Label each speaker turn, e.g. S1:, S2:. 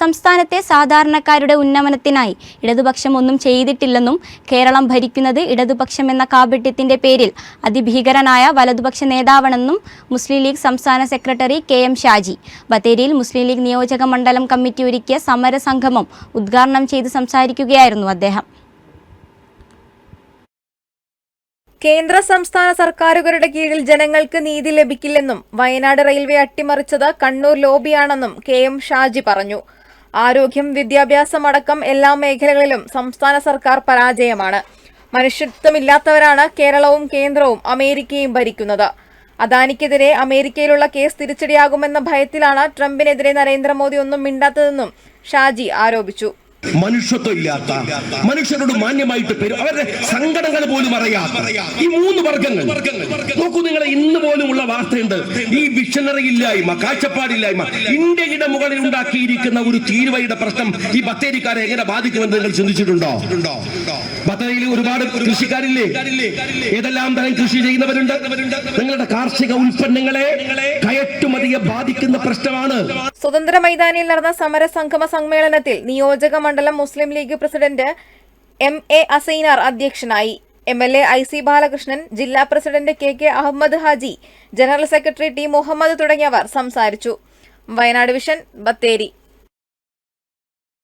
S1: സംസ്ഥാനത്തെ സാധാരണക്കാരുടെ ഉന്നമനത്തിനായി ഇടതുപക്ഷം ഒന്നും ചെയ്തിട്ടില്ലെന്നും കേരളം ഭരിക്കുന്നത് ഇടതുപക്ഷം എന്ന കാപട്യത്തിന്റെ പേരിൽ അതിഭീകരനായ വലതുപക്ഷ നേതാവാണെന്നും മുസ്ലിം ലീഗ് സംസ്ഥാന സെക്രട്ടറി കെ എം ഷാജി. ബത്തേരിയിൽ മുസ്ലിം ലീഗ് നിയോജക മണ്ഡലം കമ്മിറ്റി ഒരുക്കിയ സമരസംഗമം ഉദ്ഘാടനം ചെയ്ത് സംസാരിക്കുകയായിരുന്നു അദ്ദേഹം.
S2: കേന്ദ്ര സംസ്ഥാന സർക്കാരുകളുടെ കീഴിൽ ജനങ്ങൾക്ക് നീതി ലഭിക്കില്ലെന്നും വയനാട് റെയിൽവേ അട്ടിമറിച്ചത് കണ്ണൂർ ലോബിയാണെന്നും കെ എം ഷാജി പറഞ്ഞു. ആരോഗ്യം വിദ്യാഭ്യാസം അടക്കം എല്ലാ മേഖലകളിലും സംസ്ഥാന സർക്കാർ പരാജയമാണ്. മനുഷ്യത്വമില്ലാത്തവരാണ് കേരളവും കേന്ദ്രവും അമേരിക്കയും ഭരിക്കുന്നത്. അദാനിക്കെതിരെ അമേരിക്കയിലുള്ള കേസ് തിരിച്ചടിയാകുമെന്ന ഭയത്തിലാണ് ട്രംപിനെതിരെ നരേന്ദ്രമോദി ഒന്നും മിണ്ടാത്തതെന്നും ഷാജി ആരോപിച്ചു.
S3: മനുഷ്യത്വം ഇല്ലാത്ത മനുഷ്യരോട് മാന്യമായിട്ട് അവരുടെ സങ്കടങ്ങൾ പോലും അറിയാത്ത ഈ മൂന്ന് വർഗങ്ങൾ. നോക്കൂ നിങ്ങളെ ഇന്ന് വാർത്തയുണ്ട്. ഈ വിഷണറി ഇല്ലായ്മ കാഴ്ചപ്പാടില്ലായ്മ ഇന്ത്യയുടെ മുകളിൽ ഉണ്ടാക്കിയിരിക്കുന്ന ഒരു തീരുവയുടെ പ്രശ്നം ഈ ബത്തേരിക്കാരെ എങ്ങനെ ബാധിക്കുമെന്ന് നിങ്ങൾ ചിന്തിച്ചിട്ടുണ്ടോ? ബത്തേരിയിൽ ഒരുപാട് കൃഷിക്കാരില്ലേ? ഏതെല്ലാം തരം കൃഷി ചെയ്യുന്നവരുണ്ട്? നിങ്ങളുടെ കാർഷിക ഉൽപ്പന്നങ്ങളെ കയറ്റുമതിയെ ബാധിക്കുന്ന പ്രശ്നമാണ്.
S2: സ്വതന്ത്ര മൈതാനിയിൽ നടന്ന സമര സംഗമ സമ്മേളനത്തിൽ നിയോജക മണ്ഡലം Muslim League president M A Asainar അധ്യക്ഷനായി. M L A I C Balakrishnan ജില്ലാ president K K Ahammad Haji general secretary T Muhammad തുടങ്ങിയവർ സംസാരിച്ചു. വയനാട് വിഷൻ ബത്തേരി.